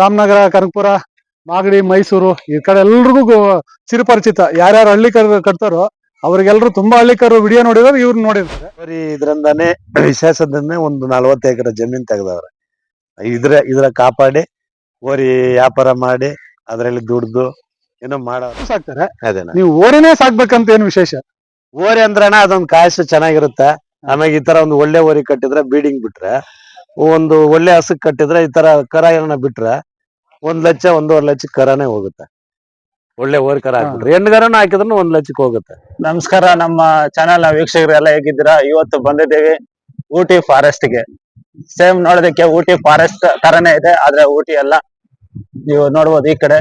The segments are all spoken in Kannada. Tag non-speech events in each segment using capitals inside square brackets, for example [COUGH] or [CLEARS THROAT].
ರಾಮನಗರ ಕನಕಪುರ ಮಾಗಡಿ ಮೈಸೂರು ಈ ಕಡೆ ಎಲ್ರಿಗೂ ಚಿರಪರಿಚಿತ. ಯಾರ್ಯಾರು ಹಳ್ಳಿ ಕರ್ ಕಟ್ತಾರೋ ಅವ್ರಿಗೆಲ್ಲರೂ ತುಂಬಾ ಹಳ್ಳಿಕರು ವಿಡಿಯೋ ನೋಡಿದ್ರೆ ಇವ್ರು ನೋಡಿರ್ತಾರೆ. ಬರೀ ಇದ್ರಿಂದಾನೆ ವಿಶೇಷದಿಂದಾನೆ ಒಂದು ನಲ್ವತ್ತು ಎಕರೆ ಜಮೀನ್ ತೆಗೆದವ್ರೆ. ಇದ್ರ ಇದ್ರ ಕಾಪಾಡಿ ಓರಿ ವ್ಯಾಪಾರ ಮಾಡಿ ಅದ್ರಲ್ಲಿ ದುಡ್ದು ಏನೋ ಮಾಡೋ ಸಾಕ್ತಾರೆ. ಅದೇನ ನೀವು ಓರಿನೇ ಸಾಕ್ಬೇಕಂತ ಏನು ವಿಶೇಷ? ಓರಿ ಅಂದ್ರಣ ಅದೊಂದು ಕಾಸು ಚೆನ್ನಾಗಿರುತ್ತೆ. ಆಮೇಲೆ ಈ ತರ ಒಂದು ಒಳ್ಳೆ ಓರಿ ಕಟ್ಟಿದ್ರೆ ಬೀಡಿಂಗ್ ಬಿಟ್ರೆ ಒಂದು ಒಳ್ಳೆ ಹಸಕ್ ಕಟ್ಟಿದ್ರೆ ಈ ತರ ಕರ ಏನ ಬಿಟ್ರೆ ಒಂದ್ ಲಕ್ಷ ಒಂದೂವರೆ ಲಕ್ಷ ಕರಾನೇ ಹೋಗುತ್ತೆ. ಒಳ್ಳೆ ಓರ್ ಕರ ಹಾಕ್ಬಿಟ್ರೆ ಕರ ಹಾಕಿದ್ರು ಒಂದ್ ಲಕ್ಷಕ್ಕೆ ಹೋಗುತ್ತೆ. ನಮಸ್ಕಾರ ನಮ್ಮ ಚಾನೆಲ್ನ ವೀಕ್ಷಕರೆಲ್ಲ ಹೇಗಿದ್ದೀರಾ? ಇವತ್ತು ಬಂದಿದ್ದೀವಿ ಊಟಿ ಫಾರೆಸ್ಟ್ಗೆ. ಸೇಮ್ ನೋಡೋದಕ್ಕೆ ಊಟಿ ಫಾರೆಸ್ಟ್ ತರನೇ ಇದೆ ಆದ್ರೆ ಊಟಿ ಅಲ್ಲ. ನೀವು ನೋಡ್ಬೋದು ಈ ಕಡೆ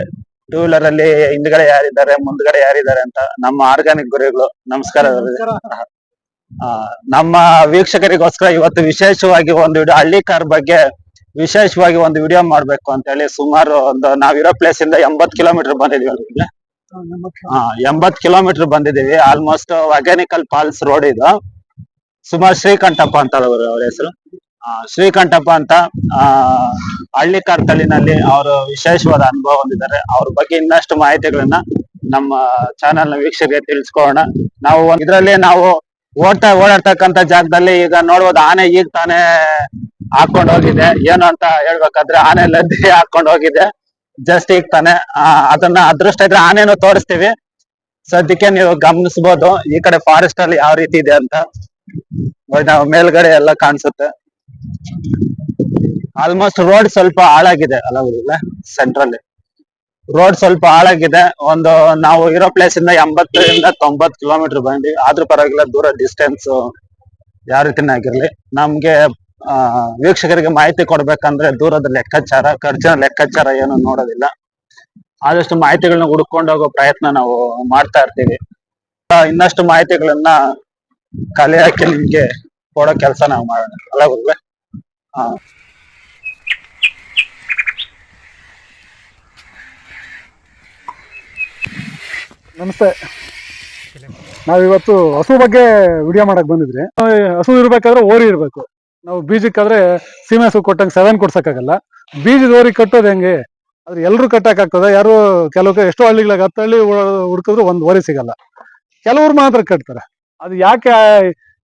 ಟೂ ವೀಲರ್ ಅಲ್ಲಿ ಹಿಂದ್ಗಡೆ ಯಾರಿದ್ದಾರೆ ಮುಂದ್ಗಡೆ ಯಾರಿದ್ದಾರೆ ಅಂತ ನಮ್ಮ ಆರ್ಗಾನಿಕ್ ಗುರಿಗಳು ನಮಸ್ಕಾರ. ನಮ್ಮ ವೀಕ್ಷಕರಿಗೋಸ್ಕರ ಇವತ್ತು ವಿಶೇಷವಾಗಿ ಒಂದು ವಿಡಿಯೋ, ಹಳ್ಳಿ ಕಾರ್ ಬಗ್ಗೆ ವಿಶೇಷವಾಗಿ ಒಂದು ವಿಡಿಯೋ ಮಾಡ್ಬೇಕು ಅಂತ ಹೇಳಿ ಸುಮಾರು ಒಂದು ನಾವಿರೋ ಪ್ಲೇಸ್ ಇಂದ ಎಂಬತ್ ಕಿಲೋಮೀಟರ್ ಬಂದಿದೀವಿ ಅಲ್ಲಿಗೆ. ಹಾ ಎಂಬತ್ ಕಿಲೋಮೀಟರ್ ಬಂದಿದೀವಿ ಆಲ್ಮೋಸ್ಟ್ ವಗ್ಯಾನಿಕಲ್ ಫಾಲ್ಸ್ ರೋಡ್ ಇದು. ಸುಮಾರು ಶ್ರೀಕಂಠಪ್ಪ ಅಂತ ಅವರು ಅವ್ರ ಹೆಸರು. ಶ್ರೀಕಂಠಪ್ಪ ಅಂತ, ಆ, ಹಳ್ಳಿ ತಳಿನಲ್ಲಿ ಅವರು ವಿಶೇಷವಾದ ಅನುಭವ ಹೊಂದಿದ್ದಾರೆ. ಅವ್ರ ಬಗ್ಗೆ ಇನ್ನಷ್ಟು ಮಾಹಿತಿಗಳನ್ನ ನಮ್ಮ ಚಾನೆಲ್ನ ವೀಕ್ಷಕರಿಗೆ ತಿಳಿಸ್ಕೊಳ್ಳೋಣ. ನಾವು ಇದ್ರಲ್ಲಿ ನಾವು ಓಡ್ತಾ ಓಡಾಡ್ತಕ್ಕಂತ ಜಾಗದಲ್ಲಿ ಈಗ ನೋಡ್ಬೋದು ಆನೆ ಈಗ ತಾನೇ ಹಾಕೊಂಡ್ ಹೋಗಿದೆ. ಏನು ಅಂತ ಹೇಳ್ಬೇಕಾದ್ರೆ ಆನೆ ಲದ್ದಿ ಹಾಕೊಂಡ್ ಹೋಗಿದೆ. ಜಸ್ಟ್ ಈಗ ತಾನೆ ಅದನ್ನ ಅದೃಷ್ಟ ಇದ್ರೆ ಆನೆನು ತೋರಿಸ್ತೀವಿ. ಸದ್ಯಕ್ಕೆ ನೀವು ಗಮನಿಸಬಹುದು ಈ ಕಡೆ ಫಾರೆಸ್ಟ್ ಅಲ್ಲಿ ಯಾವ ರೀತಿ ಇದೆ ಅಂತ. ನಾವು ಮೇಲ್ಗಡೆ ಎಲ್ಲ ಕಾಣಿಸುತ್ತೆ. ಆಲ್ಮೋಸ್ಟ್ ರೋಡ್ ಸ್ವಲ್ಪ ಹಾಳಾಗಿದೆ ಅಲ್ಲ ಸೆಂಟ್ರಲ್ಲಿ ರೋಡ್ ಸ್ವಲ್ಪ ಹಾಳಾಗಿದೆ. ಒಂದು ನಾವು ಇರೋ ಪ್ಲೇಸ್ ಇಂದ ಎಂಬತ್ತರಿಂದ ತೊಂಬತ್ ಕಿಲೋಮೀಟರ್ ಬಂದ್ವಿ. ಆದ್ರೂ ಪರವಾಗಿಲ್ಲ, ದೂರ ಡಿಸ್ಟೆನ್ಸ್ ಯಾವ ರೀತಿನೇ ಆಗಿರ್ಲಿ. ನಮ್ಗೆ, ಆ, ವೀಕ್ಷಕರಿಗೆ ಮಾಹಿತಿ ಕೊಡ್ಬೇಕಂದ್ರೆ ದೂರದ ಲೆಕ್ಕಾಚಾರ, ಖರ್ಚಿನ ಲೆಕ್ಕಾಚಾರ ಏನು ನೋಡೋದಿಲ್ಲ. ಆದಷ್ಟು ಮಾಹಿತಿಗಳನ್ನ ಹುಡ್ಕೊಂಡು ಹೋಗೋ ಪ್ರಯತ್ನ ನಾವು ಮಾಡ್ತಾ ಇರ್ತೀವಿ. ಇನ್ನಷ್ಟು ಮಾಹಿತಿಗಳನ್ನ ಕಲೆ ಹಾಕಿ ನಿಮ್ಗೆ ಕೊಡೋ ಕೆಲಸ ನಾವು ಮಾಡೋಣ. ಅಲ್ಲ ಗುರುವೆ? ಹಾ ನಮಸ್ತೆ. ನಾವಿವತ್ತು ಹಸು ಬಗ್ಗೆ ವಿಡಿಯೋ ಮಾಡಕ್ ಬಂದಿದ್ರಿ. ಹಸು ಇರ್ಬೇಕಾದ್ರೆ ಓರಿ ಇರ್ಬೇಕು. ನಾವು ಬೀಜಕ್ಕಾದ್ರೆ ಸೀಮೆ ಹಸು ಕೊಟ್ಟಂಗೆ ಸೆವೆನ್ ಕೊಡ್ಸಕ್ಕಾಗಲ್ಲ. ಬೀಜದ ಓರಿ ಕಟ್ಟೋದು ಹೆಂಗೆ? ಆದ್ರೆ ಎಲ್ರು ಕಟ್ಟಕ್ಕಾಗ್ತದೆ ಯಾರು ಕೆಲವು ಎಷ್ಟೋ ಹಳ್ಳಿಗಳಾಗ ಹತ್ತು ಹಳ್ಳಿ ಹುಡ್ಕಿದ್ರು ಒಂದ್ ಓರಿ ಸಿಗಲ್ಲ. ಕೆಲವ್ರು ಮಾತ್ರ ಕಟ್ತಾರೆ. ಅದು ಯಾಕೆ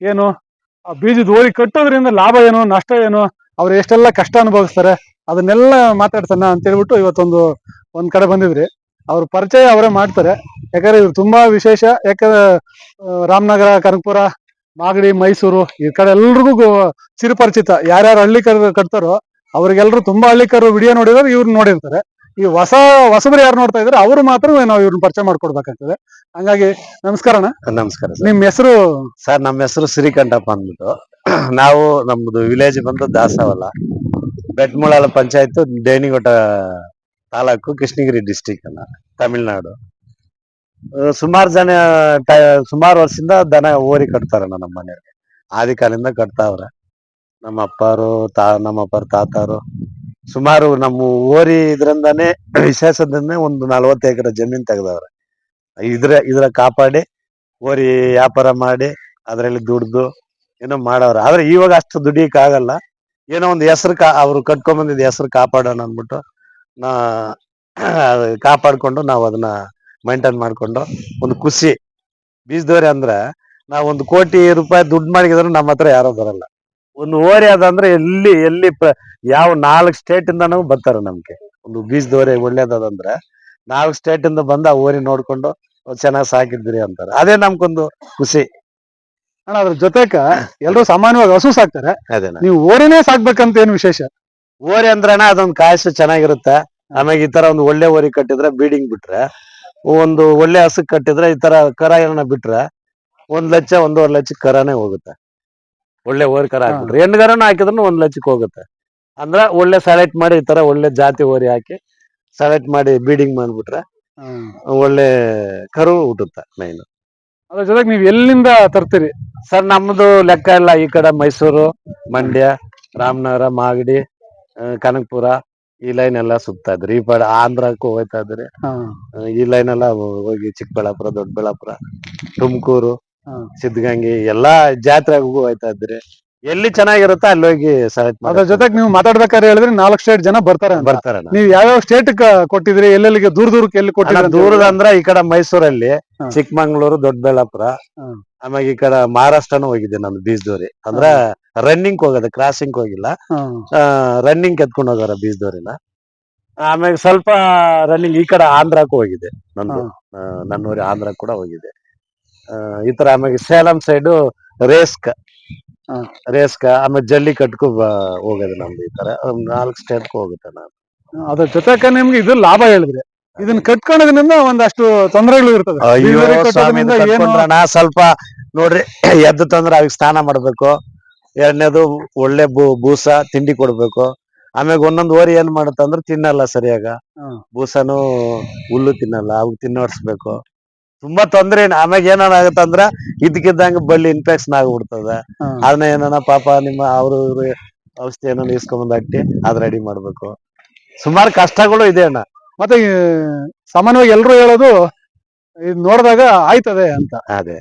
ಏನು? ಆ ಬೀಜದ ಓರಿ ಕಟ್ಟೋದ್ರಿಂದ ಲಾಭ ಏನು, ನಷ್ಟ ಏನು? ಅವ್ರು ಎಷ್ಟೆಲ್ಲ ಕಷ್ಟ ಅನುಭವಿಸ್ತಾರೆ? ಅದನ್ನೆಲ್ಲ ಮಾತಾಡ್ತಾನ ಅಂತ ಹೇಳ್ಬಿಟ್ಟು ಇವತ್ತೊಂದು ಒಂದ್ ಕಡೆ ಬಂದಿದ್ರಿ. ಅವ್ರ ಪರಿಚಯ ಅವರೇ ಮಾಡ್ತಾರೆ. ಯಾಕಂದ್ರೆ ಇದು ತುಂಬಾ ವಿಶೇಷ. ಯಾಕಂದ್ರೆ ರಾಮನಗರ ಕನಕಪುರ ಮಾಗಡಿ ಮೈಸೂರು ಈ ಕಡೆ ಎಲ್ರಿಗೂ ಚಿರಪರಿಚಿತ ಯಾರ್ಯಾರು ಹಳ್ಳಿ ಕರ್ ಕಟ್ತಾರೋ ಅವ್ರಿಗೆಲ್ರು ತುಂಬಾ ಹಳ್ಳಿಕರು ವಿಡಿಯೋ ನೋಡಿದ್ರೆ ಇವ್ರು ನೋಡಿರ್ತಾರೆ. ಈ ಹೊಸ ಹೊಸಬ್ರು ಯಾರು ನೋಡ್ತಾ ಇದ್ರೆ ಅವ್ರು ಮಾತ್ರ ನಾವು ಇವ್ರನ್ನ ಪರಿಚಯ ಮಾಡ್ಕೊಡ್ಬೇಕಾಗ್ತದೆ. ಹಂಗಾಗಿ ನಮಸ್ಕಾರ ಅಣ್ಣ ನಮಸ್ಕಾರ ಸರ್. ನಿಮ್ ಹೆಸರು? ಸರ್ ನಮ್ಮ ಹೆಸರು ಶ್ರೀಕಂಠಪ್ಪ ಅಂದ್ಬಿಟ್ಟು. [CLEARS THROAT] ನಾವು ನಮ್ದು ವಿಲೇಜ್ ಬಂದು ದಾಸವಲ್ಲ ಬೆಟ್ಮುಳಾಲ ಪಂಚಾಯತ್ ದೇಣಿಗೊಟ್ಟ ತಾಲೂಕು ಕೃಷ್ಣಗಿರಿ ಡಿಸ್ಟಿಕ್ ಅಲ್ಲ ತಮಿಳ್ನಾಡು. ಸುಮಾರು ಜನ ಸುಮಾರು ವರ್ಷದಿಂದ ದನ ಓರಿ ಕಟ್ತಾರಣ್ಣ ನಮ್ಮ ಮನೆಯವ್ರಿಗೆ. ಆದಿ ಕಾಲದಿಂದ ಕಟ್ತಾವ್ರೆ. ನಮ್ಮ ಅಪ್ಪಾರು ತಾ ನಮ್ಮ ಅಪ್ಪಾರ ತಾತಾರು, ಸುಮಾರು ನಮ್ಮ ಓರಿ ಇದ್ರಿಂದಾನೇ ವಿಶೇಷದಿಂದ ಒಂದು ನಲ್ವತ್ತು ಎಕರೆ ಜಮೀನ್ ತೆಗ್ದವ್ರೆ. ಇದ್ರ ಇದ್ರ ಕಾಪಾಡಿ, ಓರಿ ವ್ಯಾಪಾರ ಮಾಡಿ, ಅದ್ರಲ್ಲಿ ದುಡ್ದು ಏನೋ ಮಾಡವ್ರ. ಆದ್ರೆ ಇವಾಗ ಅಷ್ಟು ದುಡಿಯಕ್ ಆಗಲ್ಲ. ಏನೋ ಒಂದು ಹೆಸರು ಕಾ, ಅವ್ರು ಕಟ್ಕೊಂಡ್ ಬಂದಿದ್ ಹೆಸರು ಕಾಪಾಡೋಣ ಅಂದ್ಬಿಟ್ಟು ನಾ ಕಾಪಾಡ್ಕೊಂಡು ನಾವು ಅದನ್ನ ಮೈಂಟೈನ್ ಮಾಡ್ಕೊಂಡು ಒಂದು ಖುಷಿ ಬೀಜದವ್ರೆ ಅಂದ್ರೆ ನಾವ್ ಒಂದು ಕೋಟಿ ರೂಪಾಯಿ ದುಡ್ಡು ಮಾಡಿದ್ರು ನಮ್ಮ ಹತ್ರ ಯಾರೋ ಬರಲ್ಲ. ಒಂದು ಓರಿ ಅದಂದ್ರೆ ಎಲ್ಲಿ ಎಲ್ಲಿ ಯಾವ ನಾಲ್ಕು ಸ್ಟೇಟ್ ಇಂದನೂ ಬರ್ತಾರೆ ನಮ್ಗೆ. ಒಂದು ಬೀಜದೋರೆ ಒಳ್ಳೇದದಂದ್ರೆ ನಾಲ್ಕು ಸ್ಟೇಟ್ ಇಂದ ಬಂದ ಓರಿ ನೋಡ್ಕೊಂಡು ಚೆನ್ನಾಗಿ ಸಾಕಿದ್ರಿ ಅಂತಾರೆ. ಅದೇ ನಮ್ಗೊಂದು ಖುಷಿ. ಅಣ್ಣ ಅದ್ರ ಜೊತೆಗ ಎಲ್ರು ಸಾಮಾನ್ಯವಾಗಿ ಹಸು ಸಾಕ್ತಾರೆ ನೀವು ಓರಿನೇ ಸಾಕ್ಬೇಕಂತ ಏನು ವಿಶೇಷ? ಓರಿ ಅಂದ್ರೆ ಅದೊಂದು ಕಾಸು ಚೆನ್ನಾಗಿರುತ್ತೆ. ಆಮೇಲೆ ಈ ತರ ಒಂದು ಒಳ್ಳೆ ಓರಿ ಕಟ್ಟಿದ್ರೆ ಬೀಡಿಂಗ್ ಬಿಟ್ರೆ ಒಂದು ಒಳ್ಳೆ ಹಸು ಕಟ್ಟಿದ್ರೆ ಈ ತರ ಕರ ಏನ ಬಿಟ್ರೆ ಒಂದ್ ಲಕ್ಷ ಒಂದೂವರೆ ಲಕ್ಷ ಕರಾನೇ ಹೋಗುತ್ತೆ. ಒಳ್ಳೆ ಓರಿ ಕರ ಹಾಕ್ಬಿಟ್ರೆ. ಹೆಣ್ಗರನ ಹಾಕಿದ್ರು ಒಂದ್ ಲಕ್ಷಕ್ಕೆ ಹೋಗುತ್ತೆ. ಅಂದ್ರ ಒಳ್ಳೆ ಸೆಲೆಕ್ಟ್ ಮಾಡಿ ಈ ತರ ಒಳ್ಳೆ ಜಾತಿ ಓರಿ ಹಾಕಿ ಸೆಲೆಕ್ಟ್ ಮಾಡಿ ಬೀಡಿಂಗ್ ಮಾಡ್ಬಿಟ್ರೆ ಒಳ್ಳೆ ಕರು ಹುಟ್ಟುತ್ತೆ ಮೈನ್ ಅದ್ರ ಜೊತೆಗೆ ನೀವು ಎಲ್ಲಿಂದ ತರ್ತೀರಿ? ಸರ್ ನಮ್ದು ಲೆಕ್ಕ ಇಲ್ಲ ಈ ಕಡೆ ಮೈಸೂರು ಮಂಡ್ಯ ರಾಮನಗರ ಮಾಗಡಿ ಕನಕಪುರ. ಈ ಲೈನ್ ಎಲ್ಲ ಸುತ್ತಾ ಇದ್ರಿ ಈ ಪಡ ಆಂಧ್ರಕ್ಕೂ ಹೋಯ್ತಾ ಇದ್ರಿ ಹಾ. ಈ ಲೈನ್ ಎಲ್ಲ ಹೋಗಿ ಚಿಕ್ಕಬಳ್ಳಾಪುರ ದೊಡ್ಡಬಳ್ಳಾಪುರ ತುಮಕೂರು ಹಾ. ಸಿದ್ಧಗಂಗೆ ಎಲ್ಲಾ ಜಾತ್ರೆಗೂ ಹೋಯ್ತಾ ಇದ್ರಿ ಎಲ್ಲಿ ಚೆನ್ನಾಗಿರುತ್ತೋ ಅಲ್ಲಿ ಹೋಗಿ ಸೆಲೆಕ್ಟ್ ಅದ್ರ ಜೊತೆಗೆ ನೀವು ಮಾತಾಡ್ಬೇಕಾದ್ರೆ ಹೇಳಿದ್ರೆ ನಾಲ್ಕು ಸ್ಟೇಟ್ ಜನ ಬರ್ತಾರೆ ಅಂತ ಬರ್ತಾರೆ ನೀವು ಯಾವ್ಯಾವ ಸ್ಟೇಟ್ ಕೊಟ್ಟಿದ್ರಿ ಎಲ್ಲೆಲ್ಲಿಗೆ ದೂರ ದೂರಕ್ಕೆ ಎಲ್ಲಿ ಕೊಟ್ಟಿದ್ರಿ ಅಂತ ದೂರದ ಅಂದ್ರ ಈ ಕಡೆ ಮೈಸೂರಲ್ಲಿ ಹಾ. ಚಿಕ್ಕಮಂಗ್ಳೂರು ದೊಡ್ಡಬಳ್ಳಾಪುರ ಹಾ. ಆಮೇಲೆ ಈ ಕಡೆ ಮಹಾರಾಷ್ಟ್ರನು ಹೋಗಿದ್ದೆ ನಾನು ಬೀಜದೂರಿ ಅಂದ್ರ ರನ್ನಿಂಗ್ ಹೋಗೋದು ಕ್ರಾಸಿಂಗ್ ಹೋಗಿಲ್ಲ. ರನ್ನಿಂಗ್ ಎತ್ಕೊಂಡು ಹೋಗಾರ ಬೀಜದೂರಿನ ಆಮೇಲೆ ಸ್ವಲ್ಪ ರನ್ನಿಂಗ್ ಈ ಕಡೆ ಆಂಧ್ರಕ್ಕೂ ಹೋಗಿದೆ ನಂದು ಆ, ನನ್ನ ಊರಿ ಆಂಧ್ರ ಕೂಡ ಹೋಗಿದೆ. ಈ ತರ ಆಮೇಲೆ ಸೇಲಂ ಸೈಡು ರೇಸ್ಕ. ರೇಸ್ಕ ಆಮೇಲೆ ಜಲ್ಲಿಕಟ್ಗೂ ಬ- ಹೋಗೋದು ನಮ್ದು ಈ ತರ ನಾಲ್ಕು ಸ್ಟೇಟ್ಗೂ ಹೋಗುತ್ತೆ ನಾನು. ಅದ್ರ ಜೊತೆಗೆ ನಿಮ್ಗೆ ಇದು ಲಾಭ ಹೇಳಿದ್ರೆ. ಇದನ್ನ ಕಟ್ಕೊಳ್ಳೋದ್ರಿಂದ ಒಂದಷ್ಟು ತೊಂದರೆಗಳು ಇರ್ತದೆ. ಅಯ್ಯೋ ಸ್ವಲ್ಪ ನೋಡ್ರಿ ಎದ್ದು ತಂದ್ರೆ ಅವ್ರಿಗೆ ಸ್ನಾನ ಮಾಡ್ಬೇಕು. ಎರಡನೇದು ಒಳ್ಳೆ ಬೂ ಬೂಸ ತಿಂಡಿ ಕೊಡ್ಬೇಕು. ಆಮ್ಯಾಗ ಒಂದೊಂದ್ ಓರಿ ಏನ್ ಮಾಡುತ್ತ ಅಂದ್ರೆ ತಿನ್ನಲ್ಲ ಸರಿಯಾಗ. ಬೂಸಾನು ಹುಲ್ಲು ತಿನ್ನಲ್ಲ ಅವು ತಿನ್ನೋಡ್ಸ್ಬೇಕು. ತುಂಬಾ ತೊಂದ್ರೆ ಏನ್- ಆಮ್ಯಾಗ ಏನಾರ ಆಗತ್ತಂದ್ರ ಇದ್ಕಿದ್ದಂಗ ಬಳ್ಳಿ ಇನ್ಫೆಕ್ಷನ್ ಆಗ್ಬಿಡ್ತದ. ಅದನ್ನ ಏನಾನ ಪಾಪ ನಿಮ್ಮ ಅವ್ರು ಇವ್ರು ಔಷಧಿ ಏನಾನ ಇಸ್ಕೊಂಡ್ ಹಾಕಿ ಅದ್ ರೆಡಿ ಮಾಡ್ಬೇಕು. ಸುಮಾರು ಕಷ್ಟಗಳು ಇದೆ ಅಣ್ಣ. ಮತ್ತೆ ಸಾಮಾನ್ಯವಾಗಿ ಎಲ್ರು ಹೇಳೋದು ಇದು ನೋಡಿದಾಗ ಆಯ್ತದೆ ಅಂತ. ಅದೇ.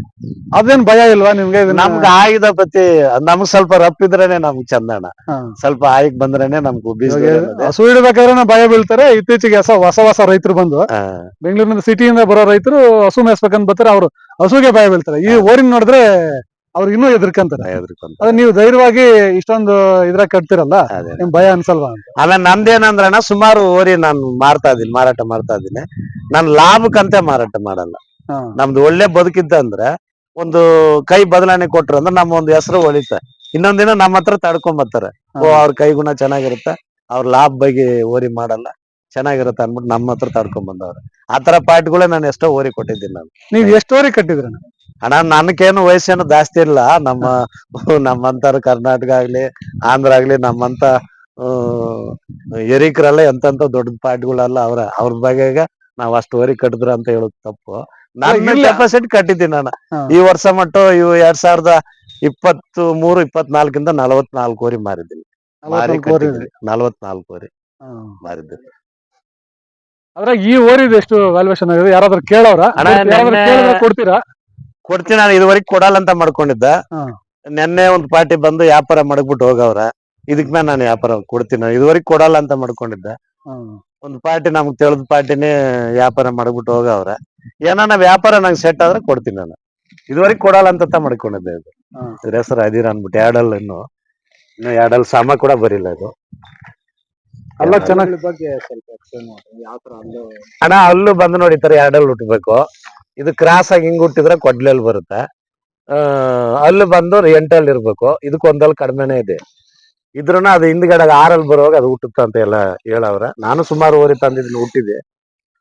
ಅದೇನ್ ಭಯ ಇಲ್ವಾ ನಿಮ್ಗೆ ಇದನ್ನ? ನಮ್ಗ ಆಯುಧ ಪತಿ ನಮ್ಗ್ ಸ್ವಲ್ಪ ರಪ್ ಇದ್ರೇನೆ ನಮ್ಗ್ ಚಂದಣ ಹಾ. ಸ್ವಲ್ಪ ಆಯ್ಕ್ ಬಂದ್ರೇನೆ ನಮ್ಗೆ ಬೀಜ ಇವಾಗ ಹಸು ಹಿಡಬೇಕಾದ್ರೆ ಭಯ ಬೀಳ್ತಾರೆ ಇತ್ತೀಚೆಗೆ ಹೊಸ ಹೊಸ ಹೊಸ ರೈತರು ಬಂದು. ಬೆಂಗಳೂರಿನ ಸಿಟಿಯಿಂದ ಬರೋ ರೈತರು ಹಸು ಮೇಯಿಸ್ಬೇಕಂತ ಬರ್ತಾರೆ ಅವ್ರು ಹಸುಗೆ ಭಯ ಬೀಳ್ತಾರೆ. ಈ ಓರಿನ ನೋಡಿದ್ರೆ ಅವ್ರಿಗೆ ಇನ್ನೂ ಎದ್ರಕಂತಾರೆ ಅದ್ ನೀವು ಧೈರ್ಯವಾಗಿ ಇಷ್ಟೊಂದು ಇದ್ರಾಗ ಕಟ್ತಿರಲ್ಲ? ಅದೇ ನಿಮ್ ಭಯ ಅನ್ಸಲ್ವಾ ಅಂತ. ಆಮೇಲೆ ನಂದೇನಂದ್ರಣ್ಣ ಸುಮಾರು ಓರಿ ನಾನು ಮಾರ್ತಾ ಇದೀನಿ ಮಾರಾಟ ಮಾಡ್ತಾ ಇದ್ದೀನಿ. ನಾನ್ ಲಾಭಕ್ಕಂತೆ ಮಾರಾಟ ಮಾಡಲ್ಲ. ಹಾ. ನಮ್ದು ಒಳ್ಳೆ ಬದುಕಿದ್ದ ಅಂದ್ರೆ ಒಂದು ಕೈ ಬದಲಾವಣೆ ಕೊಟ್ರು ಅಂದ್ರೆ ನಮ್ಮ ಒಂದು ಹೆಸರು ಒಳಿತ ಇನ್ನೊಂದಿನ ನಮ್ಮ ಹತ್ರ ತಡ್ಕೊಂಡ್ ಬರ್ತಾರೆ. ಓ ಅವ್ರ ಕೈ ಗುಣ ಚೆನ್ನಾಗಿರುತ್ತೆ ಅವ್ರ ಲಾಭ ಬಗ್ಗೆ ಓರಿ ಮಾಡಲ್ಲ ಚೆನ್ನಾಗಿರುತ್ತೆ ಅನ್ಬಿಟ್ಟು ನಮ್ಮ ಹತ್ರ ತಡ್ಕೊಂಡ್ ಬಂದವ್ರೆ. ಆತರ ಪಾರ್ಟಿಗಳೇ ನಾನು ಎಷ್ಟೋ ಓರಿ ಕೊಟ್ಟಿದ್ದೀನಿ ನಾನು. ನೀವ್ ಎಷ್ಟು ಓರಿ ಕಟ್ಟಿದ್ರ ಅಣ್ಣ ನನ್ಕೇನು ವಯಸ್ಸೇನು ಜಾಸ್ತಿ ಇಲ್ಲ. ನಮ್ಮ ನಮ್ಮಂತರ ಕರ್ನಾಟಕ ಆಗ್ಲಿ ಆಂಧ್ರ ಆಗ್ಲಿ ನಮ್ಮಂತ ಎರಿಕರೆಲ್ಲ ಎಂತ ದೊಡ್ಡ ಪಾರ್ಟಿಗಳೆಲ್ಲ ಅವ್ರ ಅವ್ರ ಬಗ್ಗೆ ನಾವ್ ಅಷ್ಟು ವರಿ ಕಟ್ಟಿದ್ರ ಅಂತ ಹೇಳೋದು ತಪ್ಪು. ನಾನು. ಕೆಪಾಸಿಟಿ ಕಟ್ಟಿದ್ದೀನಿ ನಾನು. ಈ ವರ್ಷ ಮಟ್ಟ ಇವು ಎರಡ್ ಸಾವಿರದ ಇಪ್ಪತ್ತು ಮೂರು ಇಪ್ಪತ್ನಾಲ್ಕಿಂದ ನಲವತ್ನಾಲ್ಕು ವರಿ ಮಾರಿದ್ದೀನಿ. ಮಾರಿ ನಲವತ್ನಾಲ್ಕು ವರಿ ಮಾರಿದ್ದೀನಿ. ಅದ್ರಾಗ ಈ ಓರಿದ ಎಷ್ಟು ವ್ಯಾಲ್ಯೂಯೇಷನ್ ಆಗಿದೆ? ಯಾರಾದ್ರೂ ಕೇಳೋರ ಕೊಡ್ತೀರಾ? ಕೊಡ್ತೀನಿ ನಾನು ಇದುವರೆಗೆ ಕೊಡಲ್ಲ ಅಂತ ಮಾಡ್ಕೊಂಡಿದ್ದ. ನಿನ್ನೆ ನೆನ್ನೆ ಒಂದ್ ಪಾರ್ಟಿ ಬಂದು ವ್ಯಾಪಾರ ಮಾಡ್ಬಿಟ್ಟು ಹೋಗವ್ರ. ಇದಕ್ ಮೇಲೆ ನಾನು ವ್ಯಾಪಾರ ಕೊಡ್ತೀನಿ ನಾನು ಇದುವರೆಗೆ ಕೊಡಲ್ಲ ಅಂತ ಮಾಡ್ಕೊಂಡಿದ್ದ. ಒಂದ್ ಪಾರ್ಟಿ ನಮ್ಗ್ ತಿಳಿದ ಪಾರ್ಟಿನೇ ವ್ಯಾಪಾರ ಮಾಡ್ಬಿಟ್ಟು ಹೋಗವ್ರ. ಏನಾನ ವ್ಯಾಪಾರ ನಂಗೆ ಸೆಟ್ ಆದ್ರೆ ಕೊಡ್ತೀನಿ ನಾನು. ಇದುವರೆಗೆ ಕೊಡಲ್ಲ ಅಂತ ಮಾಡ್ಕೊಂಡಿದ್ದೆ ಇದು. ಇದ್ರ ಹೆಸರು ಅದಿರ ಅನ್ಬಿಟ್ಟು ಎರಡಲ್ ಇನ್ನು? ಇನ್ನು ಎರಡಲ್ ಸಮ ಕೂಡ ಬರಿಲ್ಲ ಇದು. ಅಲ್ಲ ಚೆನ್ನಾಗಿ ಬಗ್ಗೆ ಸ್ವಲ್ಪ ಎಕ್ಸ್ಪ್ಲೇನ್ ಮಾಡಿ ಯಾವ ತರ ಅಲ್ಲೂ ಅಣ್ಣ ಅಲ್ಲೂ ಬಂದು ನೋಡಿ ಈ ತರ ಎರಡಲ್ ಹುಟ್ಟಬೇಕು ಇದು ಕ್ರಾಸ್ ಆಗಿ ಹಿಂಗ್ ಹುಟ್ಟಿದ್ರೆ ಕೊಡ್ಲಲ್ಲಿ ಬರುತ್ತೆ. ಅಲ್ಲಿ ಬಂದು ಎಂಟಲ್ಲಿ ಇರ್ಬೇಕು. ಇದಕ್ಕೊಂದಲ್ಲಿ ಕಡಿಮೆನೇ ಕಡಿಮೆನೆ ಇದೆ. ಇದ್ರೂ ಅದು ಹಿಂದ್ಗಡೆ ಆರಲ್ಲಿ ಬರುವಾಗ ಅದು ಹುಟ್ಟುತ್ತ ಅಂತ ಎಲ್ಲ ಹೇಳವ್ರ. ನಾನು ಸುಮಾರು ಓರಿ ತಂದಿದ್ದೀನಿ ಹುಟ್ಟಿದೆ.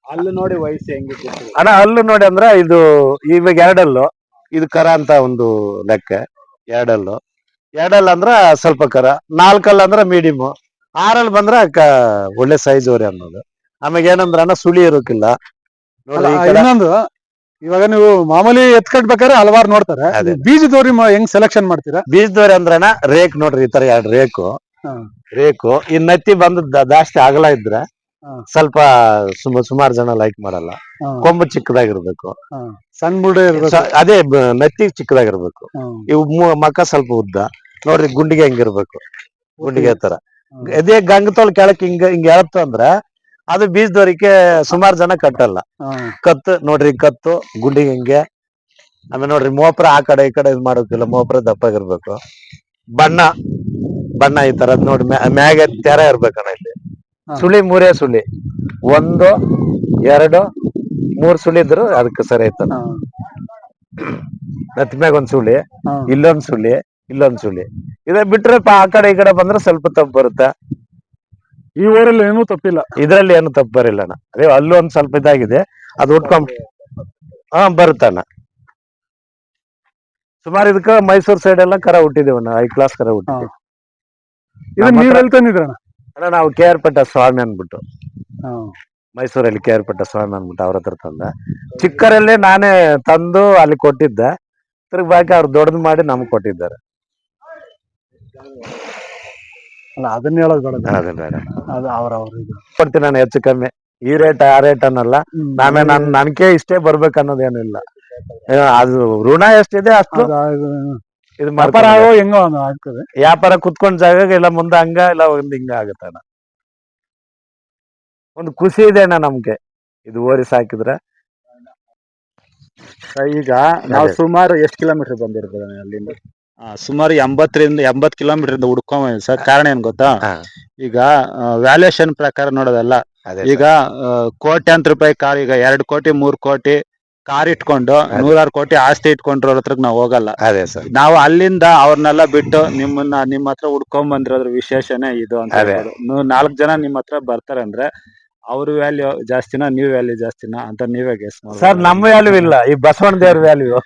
ಅಲ್ಲಿ ನೋಡಿ ವಯಸ್ಸು ಹೆಂಗಿತ್ತು ಅಣ್ಣ ಅಲ್ಲೂ ನೋಡಿ ಅಂದ್ರೆ ಇದು ಇವಾಗ ಎರಡಲ್ಲು. ಇದು ಕರ ಅಂತ ಒಂದು ಲೆಕ್ಕ. ಎರಡಲ್ಲು. ಎರಡಲ್ಲ ಅಂದ್ರ ಸ್ವಲ್ಪ ಕರ. ನಾಲ್ಕಲ್ಲ ಅಂದ್ರ ಮೀಡಿಯಮ್ ಆರಲ್ಲಿ ಬಂದ್ರ ಕ- ಒಳ್ಳೆ ಸೈಜ್ ಓರಿ ಅನ್ನೋದು. ಆಮೇಲೆ ಏನಂದ್ರ ಅಣ್ಣ ಸುಳಿ ಇರೋಕಿಲ್ಲ. ನೋಡಿ ಇನ್ನೊಂದು ಇವಾಗ ನೀವು ಮಾಮೂಲಿ ಎತ್ ಕಟ್ಬೇಕಾದ್ರೆ ಹಲವಾರು ನೋಡ್ತಾರೆ. ಅದೇ. ಬೀಜದೋರಿ ಮ- ಹೆಂಗ್ ಸೆಲೆಕ್ಷನ್ ಮಾಡ್ತೀರಾ? ಬೀಜದವ್ರೆ ಅಂದ್ರನ ರೇಕ್ ನೋಡ್ರಿ ಈ ತರ ಎರಡು ರೇಕು. ಹಾ. ರೇಕು. ಈ ನತ್ತಿ ಬಂದ ದ- ಜಾಸ್ತಿ ಅಗಲ ಇದ್ರೆ ಹಾ. ಸ್ವಲ್ಪ ಸುಮ ಸುಮಾರು ಜನ ಲೈಕ್ ಮಾಡಲ್ಲ. ಹಾ. ಕೊಂಬು ಚಿಕ್ಕದಾಗಿರ್ಬೇಕು. ಸಣ್ಣ ಬುಡ ಇರ್ಬೇಕು. ಸ- ಅದೇ ಬ- ನತ್ತಿ ಚಿಕ್ಕದಾಗಿರ್ಬೇಕು. ಇವ್ ಇವು ಮು- ಸ್ವಲ್ಪ ಉದ್ದ. ನೋಡ್ರಿ ಗುಂಡಿಗೆ ಹೆಂಗಿರ್ಬೇಕು. ಗುಂಡಿಗೆ ತರ. ಅದೇ ಗಂಗತೋಲ್ ಕೆಳಕ್ ಹಿಂಗ ಹಿಂಗ ಎಳತ್ತು ಅಂದ್ರ ಅದು ಬೀಜದವರಿಗೆ ಸುಮಾರು ಜನ ಕಟ್ಟಲ್ಲ. ಕತ್ತು ನೋಡ್ರಿ ಕತ್ತು ಗುಂಡಿ ಹಿಂಗೆ. ಆಮೇಲೆ ನೋಡ್ರಿ ಮೋಪ್ರ ಆ ಕಡೆ ಈ ಕಡೆ ಇದ್ ಮಾಡೋಕಿಲ್ಲ ಮೋಪ್ರ ದಪ್ಪಾಗಿರ್ಬೇಕು. ಬಣ್ಣ ಬಣ್ಣ ಈ ತರದ್ ನೋಡಿ ಮ್ಯಾ- ಮ್ಯಾಗೆ ತೆರ ಇರ್ಬೇಕಣ್ಣ ಇಲ್ಲಿ. ಸುಳಿ ಮೂರೇ ಸುಳಿ. ಒಂದು ಎರಡು ಮೂರ್ ಸುಳಿ ಇದ್ರು ಅದಕ್ಕೆ ಸರಿ. ನತ್ ಮ್ಯಾಗ ಒಂದ್ ಸುಳಿ. ಇಲ್ಲೊಂದ್ ಸುಳಿ ಇಲ್ಲೊಂದ್ ಸುಳಿ. ಇದ ಬಿಟ್ರೆ ಆ ಕಡೆ ಈ ಕಡೆ ಬಂದ್ರೆ ಸ್ವಲ್ಪ ತಪ್ಪು ಬರುತ್ತೆ. ಈ ಊರಲ್ಲಿ ಏನೂ ತಪ್ಪಿಲ್ಲ. ಇದ್ರಲ್ಲಿ ಏನು ತಪ್ಪು ಬರಲಿಲ್ಲ ಅಣ್ಣ. ಅದೇ ಅಲ್ಲೂ ಒಂದ್ ಸ್ವಲ್ಪ ಇದಾಗಿದೆ. ಅದು ಉಟ್ಕೊಂಡ್ ಹಾ ಬರುತ್ತಾನ ಸುಮಾರು ಇದಕ್ಕ ಮೈಸೂರ್ ಸೈಡ್ ಎಲ್ಲ ಕರ ಹುಟ್ಟಿದೇವನ ಐ ಕ್ಲಾಸ್ ಕರ ಹುಟ್ಟಿದೆ ಇದು ನಮ್ಮ ನೀವ್ ಎಲ್ಲಿ ತಂದಿದ್ರಣ್ಣ ಅಣ್ಣ? ನಾವು ಕೆ ಆರ್ ಪಟ್ಟ ಸ್ವಾಮಿ ಅನ್ಬಿಟ್ಟು ಮೈಸೂರಲ್ಲಿ ಕೆ ಆರ್ ಪಟ್ಟ ಸ್ವಾಮಿ ಅನ್ಬಿಟ್ಟು ಅವ್ರ ಹತ್ರ ತಂದ. ಚಿಕ್ಕರಲ್ಲೇ ನಾನೇ ತಂದು ಅಲ್ಲಿ ಕೊಟ್ಟಿದ್ದೆ. ತಿರ್ಗಿ ಬಾಕಿ ಅವ್ರು ದೊಡ್ಡದು ಮಾಡಿ ನಮ್ಗೆ ಕೊಟ್ಟಿದ್ದಾರೆ. ಅಲ್ಲ ಅದನ್ನ ಹೇಳೋದು ಬೇಡ ಅದೇ ಬೇಡ. ಅದು ಅವ್ರ ಇದು. ಕೊಡ್ತೀನಿ ನಾನು ಹೆಚ್ಚು ಕಮ್ಮಿ. ಈ ರೇಟ್ ಆ ರೇಟ್ ಅನ್ನಲ್ಲ. ನಾನು ನನ್ ನನ್ಗೆ ಇಷ್ಟೇ ಬರ್ಬೇಕು ಅನ್ನೋದೇನಿಲ್ಲ ಏ, ಅದು ಋಣ ಎಷ್ಟಿದೆ ಅಷ್ಟು? ಅದು- ಅದು- ಇದು ವ್ಯಾಪಾರ ಮಾಡ್ಕೊಂಡು ಆಗೋ ಹೆಂಗೋ ಒಂದು ಆಗ್ತದೆ. ವ್ಯಾಪಾರ ಕುತ್ಕೊಂಡ್ ಜಾಗ ಇಲ್ಲ ಮುಂದೆ ಹಂಗ ಇಲ್ಲ ಒಂದ್ ಹಿಂಗ ಆಗತ್ತಣ್ಣ ಒಂದು ಖುಷಿ ಇದೆ ಅಣ್ಣ ನಮ್ಗೆ. ಇದು ಓರಿ ಸಾಕಿದ್ರೆ. ಈಗ ನಾವು ಅದೇ. ಸುಮಾರು ಎಷ್ಟು ಕಿಲೋಮೀಟರ್ ಬಂದಿರ್ಬೋದು ಅಲ್ಲಿಂದ? ಸುಮಾರು ಎಂಬತ್ತರಿಂದ ಎಂಬತ್ ಕಿಲೋಮೀಟರ್ ಇಂದ ಹುಡ್ಕೊಂಡ್ ಸರ್. ಕಾರಣ ಏನ್ ಗೊತ್ತಾ? ಈಗ ವ್ಯಾಲ್ಯೂಯೇಷನ್ ಪ್ರಕಾರ ನೋಡೋದಲ್ಲ ಈಗ ಕೋಟಿ ಕೋಟ್ಯಾಂತರ ರೂಪಾಯಿ ಕಾರ್ ಈಗ ಎರಡ್ ಕೋಟಿ ಮೂರ್ ಕೋಟಿ ಕಾರ್ ಇಟ್ಕೊಂಡು. ನೂರಾರು ಕೋಟಿ ಆಸ್ತಿ ಇಟ್ಕೊಂಡ್ರ ಹತ್ರಕ್ ನಾವು ಹೋಗಲ್ಲ. ಅದೇ ಸರ್. ನಾವು ಅಲ್ಲಿಂದ ಅವ್ರನ್ನೆಲ್ಲ ಬಿಟ್ಟು ನಿಮ್ಮನ್ನ ನಿಮ್ಮ ಹತ್ರ ಹುಡ್ಕೊಂಡ್ ಬಂದಿರೋದ್ರ ವಿಶೇಷನೇ ಇದು ಅಂತ ನಾಲ್ಕ್ ನಾಲ್ಕು ಜನ ನಿಮ್ಮ ಹತ್ರ ಬರ್ತಾರೆ ಅಂದ್ರೆ ಅವ್ರ ವ್ಯಾಲ್ಯೂ ಜಾಸ್ತಿನಾ ನೀವ್ ವ್ಯಾಲ್ಯೂ ಜಾಸ್ತಿನಾ ಅಂತ ನೀವೇ ಗೆಸ್ ಸರ್ ನಮ್ಮ ವ್ಯಾಲ್ಯೂ ಇಲ್ಲ. ಈ ಬಸವಣ್ಣ ದೇವ್ರ ವ್ಯಾಲ್ಯೂ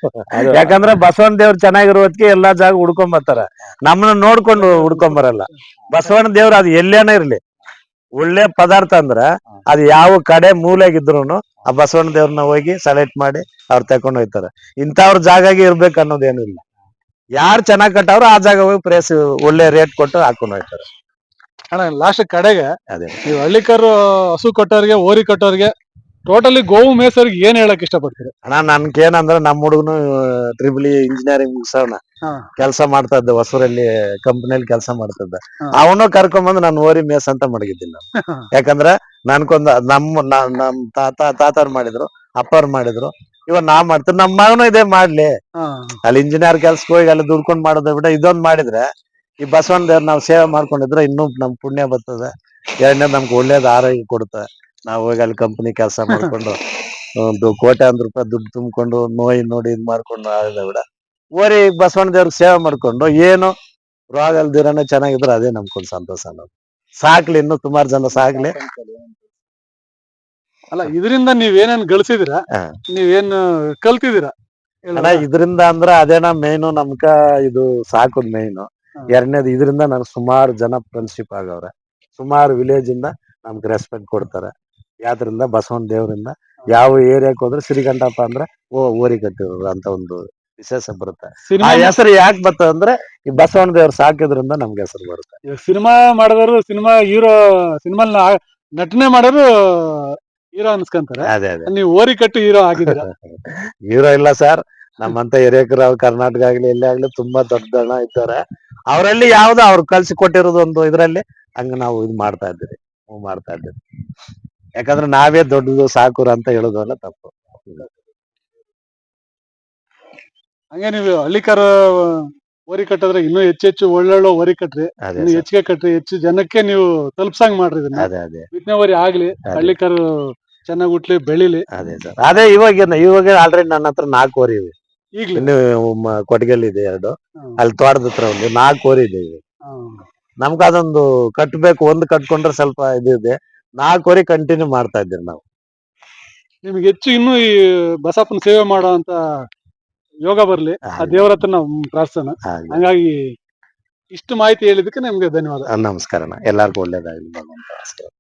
ಯಾಕಂದ್ರೆ ಬಸವಣ್ಣ ದೇವ್ರ ಚೆನ್ನಾಗಿರೋದಕ್ಕೆ ಎಲ್ಲಾ ಜಾಗ ಹುಡ್ಕೊಂಡ್ ಬರ್ತಾರ ನಮ್ಮನ್ನ ನೋಡ್ಕೊಂಡು ಹುಡ್ಕೊಂಡ್ ಬರಲ್ಲ ಬಸವಣ್ಣ ದೇವ್ರ ಅದು ಎಲ್ಲೇನ ಇರ್ಲಿ. ಒಳ್ಳೆ ಪದಾರ್ಥ ಅಂದ್ರ ಅದು ಯಾವ ಕಡೆ ಮೂಲೆಗಿದ್ರು ಆ ಬಸವಣ್ಣ ದೇವ್ರನ್ನ ಹೋಗಿ ಸೆಲೆಕ್ಟ್ ಮಾಡಿ ಅವ್ರು ತಕೊಂಡ್ ಹೋಗ್ತಾರೆ. ಇಂಥವ್ರ ಜಾಗಾಗಿ ಇರ್ಬೇಕು ಅನ್ನೋದೇನಿಲ್ಲ ಯಾರು ಚೆನ್ನಾಗ್ ಕಟ್ಟವ್ರು ಆ ಜಾಗ ಹೋಗಿ ಪ್ರೇಸ್ ಒಳ್ಳೆ ರೇಟ್ ಕೊಟ್ಟು ಹಾಕೊಂಡು ಹೋಗ್ತಾರೆ. ಅಣ್ಣ ಲಾಸ್ಟ್ ಕಡೆಗೆ ಅದೇ. ನೀವು ಹಳ್ಳಿಕರು ಹಸು ಕಟ್ಟೋರಿಗೆ ಓರಿ ಕಟ್ಟೋರಿಗೆ ಟೋಟಲಿ ಗೋವು ಮೇಸರಿಗೆ ಏನ್ ಹೇಳಕ್ ಇಷ್ಟಪಡ್ತೀರಿ ಅಣ್ಣ ನನ್ಗೇನಂದ್ರೆ ನಮ್ಮ ಹುಡುಗನು ಟ್ರಿಬಲ್ ಇಂಜಿನಿಯರಿಂಗ್ ಮುಗಿಸೋಣ ಹಾ. ಕೆಲಸ ಮಾಡ್ತಾ ಇದ್ದ ಹೊಸೂರಲ್ಲಿ ಕಂಪನಿಯಲ್ಲಿ ಕೆಲಸ ಮಾಡ್ತಾ ಇದ್ದ. ಅವನು ಕರ್ಕೊಂಬಂದು ನಾನು ಓರಿ ಮೇಸ್ ಅಂತ ಮಡಗಿದ್ದೀನಿ ನಾನು ಯಾಕಂದ್ರೆ ನನ್ಕೊಂದ ನಮ್ಮ ನಮ್ ತಾತ ತಾತಾರ್ ಮಾಡಿದ್ರು ಅಪ್ಪರ್ ಮಾಡಿದ್ರು ಇವಾಗ ನಾ ಮಾಡ್ತೀನಿ ನಮ್ಮ ಮಗನು ಇದೇ ಮಾಡ್ಲಿ. ಅಲ್ಲಿ ಇಂಜಿನಿಯರ್ ಕೆಲ್ಸಕ್ಕೆ ಹೋಗಿ ಅಲ್ಲಿ ದುಡ್ಕೊಂಡ್ ಮಾಡೋದ್ ಬಿಡ ಇದೊಂದ್ ಮಾಡಿದ್ರೆ ಈ ಬಸವಣ್ಣ ದೇವ್ರ ನಾವು ಸೇವೆ ಮಾಡ್ಕೊಂಡಿದ್ರೆ ಇನ್ನೂ ನಮ್ ಪುಣ್ಯ ಬರ್ತದೆ. ಎರಡನೇದು ನಮ್ಗೆ ಒಳ್ಳೇದು ಆರೋಗ್ಯ ಕೊಡುತ್ತೆ. ನಾವು ಹೋಗಿ ಅಲ್ಲಿ ಕಂಪನಿ ಕೆಲಸ ಮಾಡ್ಕೊಂಡು ಒಂದು ಕೋಟ್ಯಾಂತರ ರೂಪಾಯಿ ದುಡ್ಡು ತುಂಬಿಕೊಂಡು ನೋಯಿ ನೋಡಿ ಇದ್ ಮಾಡ್ಕೊಂಡು ಆಗಿದೆ ಬಿಡ. ಓರಿ ಬಸವಣ್ಣ ದೇವ್ರಿಗೆ ಸೇವೆ ಮಾಡ್ಕೊಂಡು ಏನು ರೋಗ ಅಲ್ದಿರನೇ ಚೆನ್ನಾಗಿದ್ರೆ ಅದೇ ನಮ್ಗೊಂದು ಸಂತೋಷ ಅನ್ನೋದು. ಸಾಕ್ಲಿ ಇನ್ನು ಸುಮಾರು ಜನ ಸಾಕ್ಲಿ. ಅಲ್ಲ ಇದರಿಂದ ನೀವ್ ಏನೇನ್ ನೀವೇನು ಹಾ. ನೀವೇನ್ ಕಲ್ತಿದ್ದೀರಾ ಅಣ್ಣ ಇದರಿಂದ ಅಂದ್ರ ಅದೇನ ಮೇನು ನಮ್ಕ ಇದು ಸಾಕು ಮೇನು. ಎರಡನೇದು ಇದರಿಂದ ನನ್ ಸುಮಾರು ಜನ ಫ್ರೆಂಡ್ಶಿಪ್ ಆಗವ್ರೆ. ಸುಮಾರು ವಿಲೇಜ್ ಇಂದ ನಮ್ಗೆ ರೆಸ್ಪೆಕ್ಟ್ ಕೊಡ್ತಾರೆ. ಯಾವ್ದ್ರಿಂದ ಬಸವಣ್ಣ ದೇವರಿಂದ. ಯಾವ ಏರಿಯಾಕ್ ಹೋದ್ರೆ ಶ್ರೀಕಂಠಪ್ಪ ಅಂದ್ರೆ ಓ ಓರಿ ಕಟ್ಟಿರೋರು ಅಂತ ಒಂದು ವಿಶೇಷ ಬರುತ್ತೆ. ಆ ಹೆಸರು ಯಾಕೆ ಬರ್ತದೆ ಅಂದ್ರೆ ಈ ಬಸವಣ್ಣ ದೇವ್ರು ಸಾಕಿದ್ರಿಂದ ನಮ್ಗೆ ಹೆಸರು ಬರುತ್ತೆ. ಸಿನಿಮಾ ಮಾಡಿದವರು ಸಿನಿಮಾ ಹೀರೋ ಸಿನಿಮಾ ನಟನೆ ಮಾಡೋರು ಹೀರೋ ಅನ್ಸ್ಕೊಂತಾರೆ. ಅದೇ ಅದೇ. ನೀವು ಓರಿ ಕಟ್ಟು ಹೀರೋ ಆಗಿದ್ರೆ [LAUGHS] ಹೀರೋ ಇಲ್ಲ ಸರ್. ನಮ್ಮಂತ ಹಿರೇಕರು ಕರ್ನಾಟಕ ಆಗ್ಲಿ ಎಲ್ಲೇ ಆಗ್ಲಿ ತುಂಬಾ ದೊಡ್ಡ ಜನ ಇದ್ದಾರೆ. ಅವರಲ್ಲಿ ಯಾವ್ದು ಅವ್ರು ಕಲ್ಸಿ ಕೊಟ್ಟಿರೋದು ಒಂದು ಇದ್ರಲ್ಲಿ ಹಂಗ ನಾವು ಇದು ಮಾಡ್ತಾ ಇದ್ದೀವಿ ಮೂವ್ ಮಾಡ್ತಾ ಇದ್ದೀವಿ ಯಾಕಂದ್ರೆ ನಾವೇ ದೊಡ್ಡದು ಸಾಕುರು ಅಂತ ಹೇಳೋದಲ್ಲ ತಪ್ಪು. ಹಂಗೆ ನೀವು ಹಳ್ಳಿಕಾರ ಓರಿ ಕಟ್ಟಿದ್ರೆ ಇನ್ನೂ ಹೆಚ್ಚೆಚ್ಚು ಒಳ್ಳೊಳ್ಳೆ ಓರಿ ಕಟ್ರಿ ಇನ್ನು. ಹೆಚ್ಚಿಗೆ ಕಟ್ರಿ ಹೆಚ್ಚು ಜನಕ್ಕೆ ನೀವು ತಲುಪ್ಸಂಗ್ ಮಾಡ್ರಿ ಇದನ್ನ. ಅದೇ ಅದೇ. ಬಿತ್ತನೆ ಓರಿ ಆಗ್ಲಿ. ಹಳ್ಳಿಕರು ಚೆನ್ನಾಗಿ ಹುಟ್ಲಿ ಬೆಳಿಲಿ. ಅದೇ ಸರ್. ಅದೇ ಇವಾಗ ಇವಾಗ ಆಲ್ರೆಡಿ ನನ್ನ ಹತ್ರ ನಾಲ್ಕು ಓರಿ ಇವೆ. ಇನ್ನು ಮ- ಕೊಟ್ಟಿಗೆಲ್ ಇದೆ ಎರಡು ಅಲ್ಲಿ ತೋಟದ ಹತ್ರ ಒಂದು ನಾಲ್ಕು ಓರಿ ಇದೆ ನಮ್ಗ ಅದೊಂದು ಕಟ್ಬೇಕು ಒಂದು ಕಟ್ಕೊಂಡ್ರೆ ಸ್ವಲ್ಪ ಇದು ಇದೆ. ನಾಲ್ಕು ಓರಿ ಕಂಟಿನ್ಯೂ ಮಾಡ್ತಾ ಇದ್ದೀವಿ ನಾವು. ನಿಮ್ಗೆ ಹೆಚ್ಚು ಇನ್ನು ಈ ಬಸಪ್ಪನ ಸೇವೆ ಮಾಡೋ ಅಂತ ಯೋಗ ಬರ್ಲಿ. ಆ ದೇವರ ಹತ್ರ ನಾವು ಪ್ರಾರ್ಥನೆ ಹಾಗೆ. ಹಂಗಾಗಿ ಇಷ್ಟು ಮಾಹಿತಿ ಹೇಳಿದಕ್ಕೆ ನಿಮ್ಗೆ ಧನ್ಯವಾದ. ನಮಸ್ಕಾರ ಎಲ್ಲಾರ್ಗು ಒಳ್ಳೇದಾಗಲಿ ಭಗವಂತ